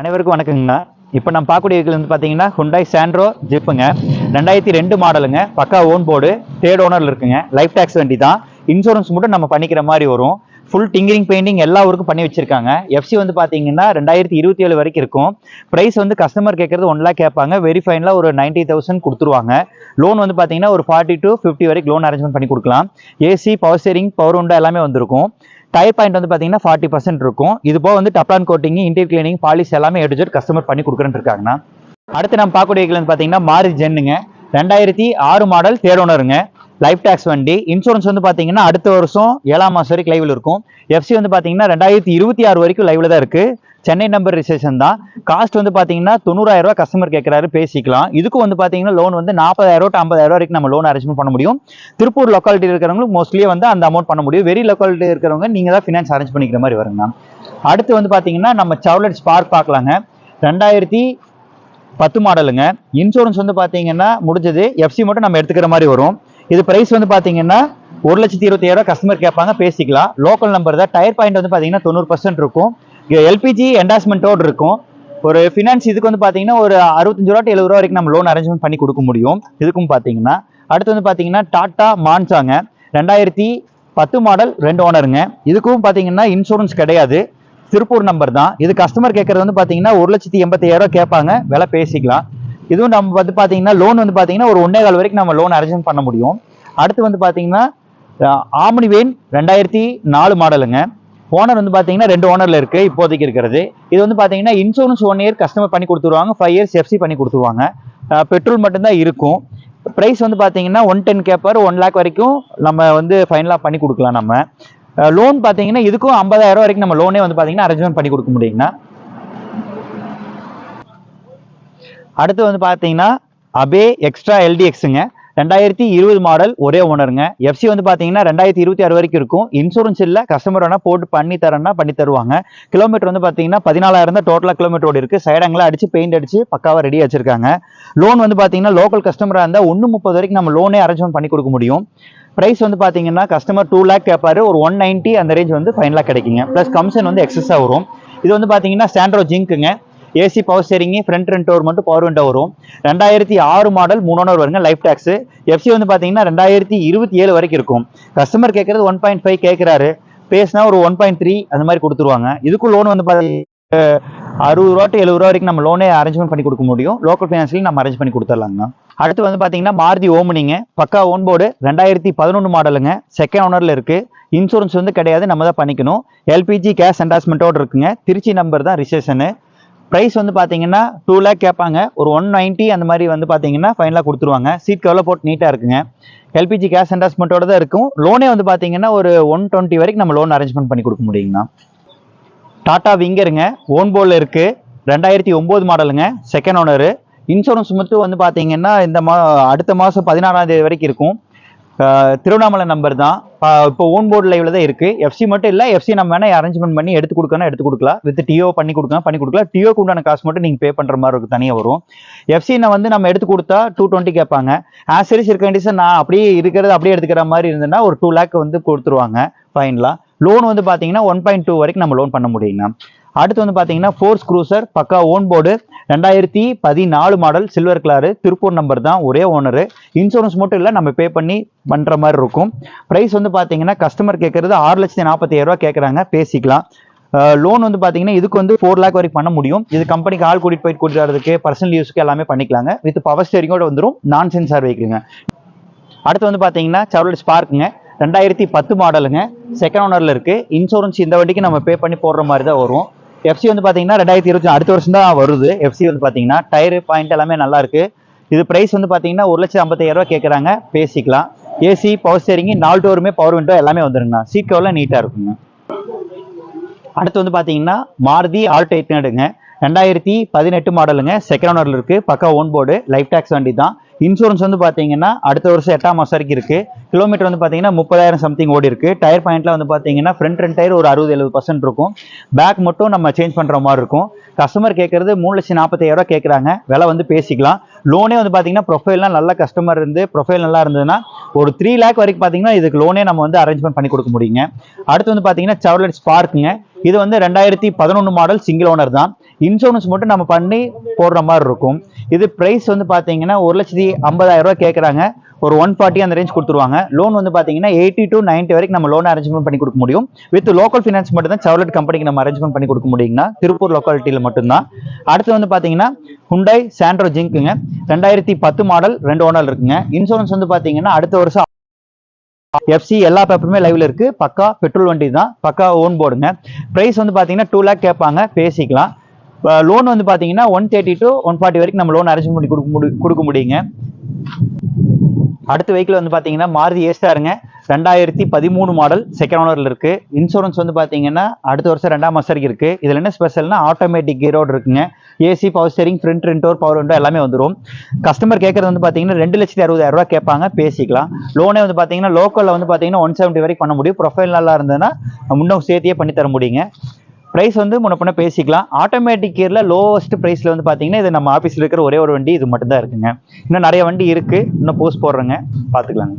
அனைவருக்கும் வணக்கங்கண்ணா. இப்போ நம்ம பார்க்கக்கூடிய வந்து பார்த்தீங்கன்னா ஹுண்டாய் சாண்ட்ரோ ஜிப்புங்க ரெண்டாயிரத்தி ரெண்டு மாடலுங்க. பக்கா ஓன் போர்டு தேர்ட் ஓனரில் இருக்குங்க. லைஃப் டேக்ஸ் வண்டி தான் இன்சூரன்ஸ் மட்டும் நம்ம பண்ணிக்கிற மாதிரி வரும். ஃபுல் டிங்கரிங் பெயிண்டிங் எல்லா ஊருக்கும் பண்ணி வச்சிருக்காங்க. எஃப்சி வந்து பார்த்தீங்கன்னா ரெண்டாயிரத்தி இருபத்தி ஏழு வரைக்கும் இருக்கும். ப்ரைஸ் வந்து கஸ்டமர் கேட்கறது ஒன் லேக் கேட்பாங்க. வெரிஃபைனில் ஒரு நைன்ட்டி தௌசண்ட் கொடுத்துருவாங்க. லோன் வந்து பார்த்தீங்கன்னா ஒரு ஃபார்ட்டி டு ஃபிஃப்டி வரைக்கும் லோன் அரேஞ்ச்மெண்ட் பண்ணி கொடுக்கலாம். ஏசி பவர் ஸ்டேரிங் பவர் உண்டா எல்லாமே வந்திருக்கும். டயர் பாயிண்ட் வந்து பார்த்தீங்கன்னா ஃபார்ட்டி பர்சன்ட் இருக்கும். இது போக வந்து teflon coating interior cleaning policy எல்லாமே எடுத்து கஸ்டமர் பண்ணி கொடுக்குறேன்னு இருக்காங்கண்ணா. அடுத்து நம்ம பார்க்கக்கூடிய வந்து பார்த்தீங்கன்னா மாரி ஜென்னுங்க ரெண்டாயிரத்தி ஆறு மாடல் தேர் ஓனருங்க லைஃப் டேக்ஸ் வண்டி. இன்சூரன்ஸ் வந்து பார்த்தீங்கன்னா அடுத்த வருஷம் ஏழாம் மாதம் வரைக்கும் லைவில் இருக்கும். எஃப்சி வந்து பார்த்தீங்கன்னா ரெண்டாயிரத்தி இருபத்தி ஆறு வரைக்கும் லைவில் தான் இருக்குது சென்னை நம்பர் ரிசேஷன் தான். காஸ்ட் வந்து பார்த்தீங்கன்னா தொண்ணூறாயிரம் கஸ்டமர் கேட்குறாரு பேசிக்கலாம். இதுக்கும் வந்து பார்த்தீங்கன்னா லோன் வந்து நாற்பதாயிரம் ரூபா ஐம்பதாயிரம் வரைக்கும் நம்ம லோன் அரேஞ்ச்மெண்ட் பண்ண முடியும். திருப்பூர் லொக்காலிட்டி இருக்கிறவங்களுக்கு மோஸ்ட்லி வந்து அந்த அமௌண்ட் பண்ண முடியும். வெரி லொக்காலிட்டி இருக்கிறவங்க நீங்கள் தான் ஃபினான்ஸ் அரேஞ்ச் பண்ணிக்கிற மாதிரி வருங்க அடுத்து வந்து பார்த்தீங்கன்னா நம்ம சவுலட் ஸ்பார்க் பார்க்கலாங்க. ரெண்டாயிரத்தி பத்து மாடலுங்க இன்சூரன்ஸ் வந்து பார்த்தீங்கன்னா முடிஞ்சது. எஃப்சி மட்டும் நம்ம எடுத்துக்கிற மாதிரி வரும். இது பிரைஸ் வந்து பார்த்தீங்கன்னா ஒரு லட்சத்தி இருபத்தி கஸ்டமர் கேட்பாங்க பேசிக்கலாம். லோக்கல் நம்பர் தான். டயர் பாயிண்ட் வந்து பார்த்தீங்கன்னா தொண்ணூறு பர்சன்ட் இருக்கும். எல்பிஜி என்டாஸ்மெண்ட்டோடு இருக்கும். ஒரு ஃபினான்ஸ் இதுக்கு வந்து பார்த்தீங்கன்னா ஒரு அறுபத்தஞ்சு ரூபா to எழுபது ரூபா வரைக்கும் நம்ம லோன் அரேஞ்ச்மெண்ட் பண்ணி கொடுக்க முடியும். இதுக்கும் பார்த்தீங்கன்னா அடுத்து வந்து பார்த்தீங்கன்னா டாட்டா மான்சாங்க ரெண்டாயிரத்தி பத்து மாடல் ரெண்டு ஓனருங்க இதுக்கும் பார்த்தீங்கன்னா இன்சூரன்ஸ் கிடையாது. திருப்பூர் நம்பர் தான். இது கஸ்டமர் கேட்கறது வந்து பார்த்தீங்கன்னா ஒரு லட்சத்தி எண்பத்தாயிரம் கேட்பாங்க. விலை பேசிக்கலாம். இதுவும் நம்ம வந்து பார்த்தீங்கன்னா லோன் வந்து பார்த்தீங்கன்னா ஒரு ஒன்றே கால் வரைக்கும் நம்ம லோன் அரேஞ்ச் பண்ண முடியும். அடுத்து வந்து பார்த்தீங்கன்னா ஆம்னி வேன் ரெண்டாயிரத்தி நாலு மாடலுங்க. ஓனர் வந்து பார்த்தீங்கன்னா ரெண்டு ஓனரில் இருக்குது இப்போதைக்கு இருக்கிறது. இது வந்து பார்த்தீங்கன்னா இன்சூரன்ஸ் ஒன் இயர் கஸ்டமர் பண்ணி கொடுத்துருவாங்க ஃபைவ் இயர்ஸ் எஃப்சி பண்ணி கொடுத்துருவாங்க. பெட்ரோல் மட்டும்தான் இருக்கும். ப்ரைஸ் வந்து பார்த்தீங்கன்னா ஒன் டென் கேப்பர் ஒன் லேக் வரைக்கும் நம்ம வந்து ஃபைனலாக பண்ணி கொடுக்கலாம் நம்ம. லோன் பார்த்தீங்கன்னா இதுக்கும் 50000 ரூபா வரைக்கும் நம்ம லோனே வந்து பார்த்தீங்கன்னா அரேஞ்ச்மெண்ட் பண்ணி கொடுக்க முடியுங்கண்ணா. அடுத்து வந்து பார்த்தீங்கன்னா அபே எக்ஸ்ட்ரா எல்டிஎக்ஸுங்க ரெண்டாயிரத்தி இருபது மாடல் ஒரே ஓனருங்க எஃப்சி வந்து பார்த்தீங்கன்னா ரெண்டாயிரத்தி இருபத்தி ஆறு வரைக்கும் இருக்கும். இன்சூரன்ஸ் இல்லை கஸ்டமர் வேணால் போட்டு பண்ணி தரேன்னா பண்ணி தருவாங்க. கிலோமீட்டர் வந்து பார்த்தீங்கன்னா பதினாலாயிரம் தான் டோட்டலாக கிலோமீட்டர் ஓடி இருக்குது சைடங்களாம் அடிச்சு பெயிண்ட் அடிச்சு பக்காவாக ரெடி வச்சிருக்காங்க. லோன் வந்து பார்த்தீங்கன்னா லோக்கல் கஸ்டமராக இருந்தால் ஒன்று முப்பது வரைக்கும் நம்ம லோனே அரேஞ்ச்மெண்ட் பண்ணி கொடுக்க முடியும். ப்ரைஸ் வந்து பார்த்தீங்கன்னா கஸ்டமர் டூ லேக் கேட்பாரு ஒரு ஒன் நைன்ட்டி அந்த ரேஞ்ச் வந்து ஃபைனலாக கிடைக்குங்க. ப்ளஸ் கமிஷன் வந்து எக்ஸஸாக வரும். இது வந்து பார்த்தீங்கன்னா சாண்ட்ரோ ஜிங்க்குங்க ஏசி பவர் ஸ்டேரிங் ஃப்ரண்ட் ரெண்ட் டோர் மட்டும் பவர் விண்டோ வரும். ரெண்டாயிரத்தி ஆறு மாடல் மூணு வருங்க லைஃப் டேக்ஸ் எஃப்சி வந்து பார்த்தீங்கன்னா ரெண்டாயிரத்தி இருபத்தி ஏழு வரைக்கும் இருக்கும். கஸ்டமர் கேட்கறது ஒன் பாயிண்ட் ஃபைவ் கேட்குறாரு பேசினா ஒரு ஒன் பாயிண்ட் த்ரீ அந்த மாதிரி கொடுத்துருவாங்க. இதுக்கும் லோன் வந்து பார்த்தீங்கன்னா அறுபது ரூபா டு எழுபது ரூபா வரைக்கும் நம்ம லோனே அரேஞ்ச்மெண்ட் பண்ணி கொடுக்க முடியும். லோக்கல் ஃபைனான்ஸ்லையும் நம்ம அரேஞ்ச் பண்ணி கொடுத்துடலாங்க. அடுத்து வந்து பார்த்தீங்கன்னா மாருதி ஓமனிங்க. பக்கா ஓன் போர்டு ரெண்டாயிரத்தி பதினொன்று மாடலுங்க செகண்ட் ஓனரில் இருக்குது இன்சூரன்ஸ் வந்து கிடையாது நம்ம தான் பண்ணிக்கணும். எல்பிஜி கேஸ் அண்டாஸ்மெண்ட்டோடு இருக்குங்க. திருச்சி நம்பர் தான் ரிசேஷனு ப்ரைஸ் வந்து பார்த்தீங்கன்னா டூ லேக் கேட்பாங்க. ஒரு ஒன் நைன்ட்டி அந்த மாதிரி வந்து பார்த்தீங்கன்னா ஃபைனலாக கொடுத்துருவாங்க. சீட் கவலை போட்டு நீட்டாக இருக்குங்க. எல்பிஜி கேஸ் அண்டாஸ்மெண்ட்டோட தான் இருக்கும். லோனே வந்து பார்த்தீங்கன்னா ஒரு ஒன் டுவெண்ட்டி வரைக்கும் நம்ம லோன் அரேஞ்ச்மெண்ட் பண்ணி கொடுக்க முடியுங்கண்ணா. டாட்டா விங்கருங்க ஓன் போர்டில் இருக்குது ரெண்டாயிரத்தி ஒம்பது மாடலுங்க செகண்ட் ஓனரு இன்சூரன்ஸ் மட்டும் வந்து பார்த்தீங்கன்னா இந்த மா அடுத்த மாதம் பதினாறாம் தேதி வரைக்கும் இருக்கும். திருவண்ணாமலை நம்பர் தான். இப்போ ஓன் போர்டு லைவ்ல தான் இருக்குது எஃப்சி மட்டும் இல்லை எஃப்சி நம்ம வேணால் அரேஞ்ச்மெண்ட் பண்ணி எடுத்து கொடுக்கணும் எடுத்து கொடுக்கலாம். வித் டிஓ பண்ணி கொடுக்கலாம் பண்ணி கொடுக்கலாம். டிஓக்கு உண்டான காசு மட்டும் நீங்கள் பே பண்ணுற மாதிரி இருக்கும் தனியாக வரும். எஃப்சினை வந்து நம்ம எடுத்து கொடுத்தா டூ டுவெண்ட்டி கேட்பாங்க. ஆசரிஸ் இருக்க கண்டிஷன் நான் அப்படியே இருக்கிறது அப்படியே எடுத்துக்கிற மாதிரி இருந்ததுன்னா ஒரு டூ லேக் வந்து கொடுத்துருவாங்க ஃபைனலாக லோன் வந்து பார்த்தீங்கன்னா ஒன் பாயிண்ட் டூ வரைக்கும் நம்ம லோன் பண்ண முடியுங்கண்ணா அடுத்து வந்து பார்த்தீங்கன்னா ஃபோர்ஸ் க்ரூசர் பக்கா ஓன் போர்டு ரெண்டாயிரத்தி பதினாலு model silver colour Tiruppur number தான் ஒரே ஓனரு இன்சூரன்ஸ் மட்டும் இல்லை நம்ம பே பண்ணி பண்ணுற மாதிரி இருக்கும். ப்ரைஸ் வந்து பார்த்தீங்கன்னா கஸ்டமர் கேட்குறது ஆறு லட்சத்தி நாற்பத்தி கேட்குறாங்க பேசிக்கலாம். லோன் வந்து பார்த்தீங்கன்னா இதுக்கு வந்து ஃபோர் லேக் வரைக்கும் பண்ண முடியும். இது கம்பெனிக்கு ஆள் கூட்டிட்டு போயிட்டு கூட்டிட்டு வரதுக்கு பர்சனல் யூஸ்க்கு எல்லாமே பண்ணிக்கலாங்க. வித் பவர் ஸ்டேரிங்கோட வந்துடும் நான் சென்சார் வைக்குங்க அடுத்து வந்து பார்த்தீங்கன்னா சவரல் ஸ்பார்க்குங்க ரெண்டாயிரத்தி பத்து மாடலுங்க. செகண்ட் ஓனரில் இருக்குது இன்சூரன்ஸ் இந்த வண்டிக்கு நம்ம பே பண்ணி போடுற மாதிரி தான் வரும். எஃப்சி வந்து பார்த்தீங்கன்னா ரெண்டாயிரத்தி இருபத்தி அடுத்த வருஷம் தான் வருது. எஃப்சி வந்து பார்த்தீங்கன்னா டயர் பாயிண்ட் எல்லாமே நல்லா இருக்கு. இது ப்ரைஸ் வந்து பார்த்தீங்கன்னா ஒரு லட்சம் ஐம்பத்தாயிரம் ரூபா கேட்குறாங்க பேசிக்கலாம். ஏசி பவர் ஸ்டேரிங்கு நாலு டோருமே பவர் விண்டோ எல்லாமே வந்துருங்கண்ணா. சீட் கவர்லாம் நீட்டாக இருக்குங்க. அடுத்து வந்து பார்த்தீங்கன்னா மாருதி ஆல்டோ எயிட் ஹண்ட்ரடுங்க ரெண்டாயிரத்தி பதினெட்டு மாடலுங்க. செகண்ட் ஓனரில் இருக்குது பக்கா ஓன் போர்டு லைஃப் டேக்ஸ் வண்டி தான் இன்சூரன்ஸ் வந்து பார்த்தீங்கன்னா அடுத்த வருஷம் எட்டாம் மாதம் வரைக்கும் இருக்குது கிலோமீட்டர் வந்து பார்த்தீங்கன்னா முப்பதாயிரம் சம்திங் ஓடி இருக்கு. டயர் பாயிண்ட்லாம் வந்து பார்த்தீங்கன்னா ஃப்ரண்ட் ரெண்டு டயர் ஒரு அறுபது எழுபது பர்சன்ட் இருக்கும். பேக் மட்டும் நம்ம சேஞ்ச் பண்ணுற மாதிரி இருக்கும். கஸ்டமர் கேட்குறது மூணு லட்சம் நாற்பத்தாயிரம் கேட்குறாங்க விலை வந்து பேசிக்கலாம். லோனே வந்து பார்த்தீங்கன்னா ப்ரொஃபைல்லாம் நல்ல கஸ்டமர் இருந்து ப்ரொஃபைல் நல்லா இருந்ததுன்னா ஒரு த்ரீ லேக் வரைக்கும் பார்த்தீங்கன்னா இதுக்கு லோனே நம்ம வந்து அரேஞ்ச்மெண்ட் பண்ணி கொடுக்க முடியுங்க. அடுத்து வந்து பார்த்தீங்கன்னா சவர்லெட் ஸ்பார்க்குங்க இது வந்து ரெண்டாயிரத்தி பதினொன்று மாடல் சிங்கிள் ஓனர் தான். இன்சூரன்ஸ் மட்டும் நம்ம பண்ணி போடுற மாதிரி இருக்கும். இது ப்ரைஸ் வந்து பார்த்தீங்கன்னா ஒரு லட்சத்தி ஐம்பதாயிரம் ரூபா கேட்குறாங்க ஒரு ஒன் ஃபார்ட்டி அந்த ரேஞ்ச் கொடுத்துருவாங்க. லோன் வந்து பார்த்தீங்கன்னா எயிட்டி டு 90 வரைக்கும் நம்ம லோன் அரேஞ்ச்மெண்ட் பண்ணி கொடுக்க முடியும். வித் லோக்கல் ஃபினான்ஸ் மட்டும் தான் சவலட் கம்பெனிக்கு நம்ம அரேஞ்ச்மெண்ட் பண்ணி கொடுக்க முடியுங்கன்னா திருப்பூர் லொக்காலிட்டியில் மட்டும்தான். அடுத்து வந்து பார்த்தீங்கன்னா ஹுண்டாய் சாண்ட்ரோ ஜிங்க்குங்க ரெண்டாயிரத்தி பத்து மாடல் ரெண்டு ஓனர் இருக்குங்க. இன்சூரன்ஸ் வந்து பார்த்தீங்கன்னா அடுத்த வருஷம் எஃப்சி எல்லா பேப்பருமே லைவ்ல இருக்கு. பக்கா பெட்ரோல் வண்டி தான் பக்கா ஓன் போர்டுங்க பிரைஸ் வந்து பார்த்தீங்கன்னா டூ லேக் கேட்பாங்க. பேசிக்கலாம். இப்போ லோன் வந்து பார்த்தீங்கன்னா one thirty to one forty வரைக்கும் நம்ம லோன் அரேஞ்ச் பண்ணி கொடுக்க முடி கொடுக்க முடியுங்க. அடுத்த வெஹிக்கிள் வந்து பார்த்தீங்கன்னா மாருதி ஏஸ்டாருங்க ரெண்டாயிரத்தி பதிமூணு மாடல் செகண்ட் ஓனரில் இருக்குது இன்சூரன்ஸ் வந்து பார்த்தீங்கன்னா அடுத்த வருஷம் ரெண்டாம் மாதம் வரைக்கும் இருக்குது இதில் என்ன ஸ்பெஷல்னா ஆட்டோமேட்டிக் கீரோடு இருக்குங்க. ஏசி பவர் ஸ்டேரிங் ஃப்ரண்ட் ரெண்டோர் பவர் ரெண்டோ எல்லாமே வந்துடும் கஸ்டமர் கேட்குறது வந்து பார்த்தீங்கன்னா ரெண்டு லட்சத்தி அறுபதாயிரம் ரூபா கேட்பாங்க. பேசிக்கலாம். லோனே வந்து பார்த்தீங்கன்னா லோக்கலில் வந்து பார்த்தீங்கன்னா ஒன் செவன்ட்டி வரைக்கும் பண்ண முடியும். ப்ரொஃபைல் நல்லா இருந்ததுன்னா முன்னும் சேர்த்தியே பண்ணி தர முடியுங்க. ப்ரைஸ் வந்து முன்ன பேசிக்கலாம். ஆட்டோமேட்டிக் கியரில் லோவஸ்ட் ப்ரைஸில் வந்து பார்த்தீங்கன்னா இது நம்ம ஆஃபீஸில் இருக்கிற ஒரே ஒரு வண்டி இது மட்டும்தான் இருக்குங்க. இன்னும் நிறைய வண்டி இருக்குது இன்னும் போஸ்ட் போடுறேங்க. பார்த்துக்கலாங்க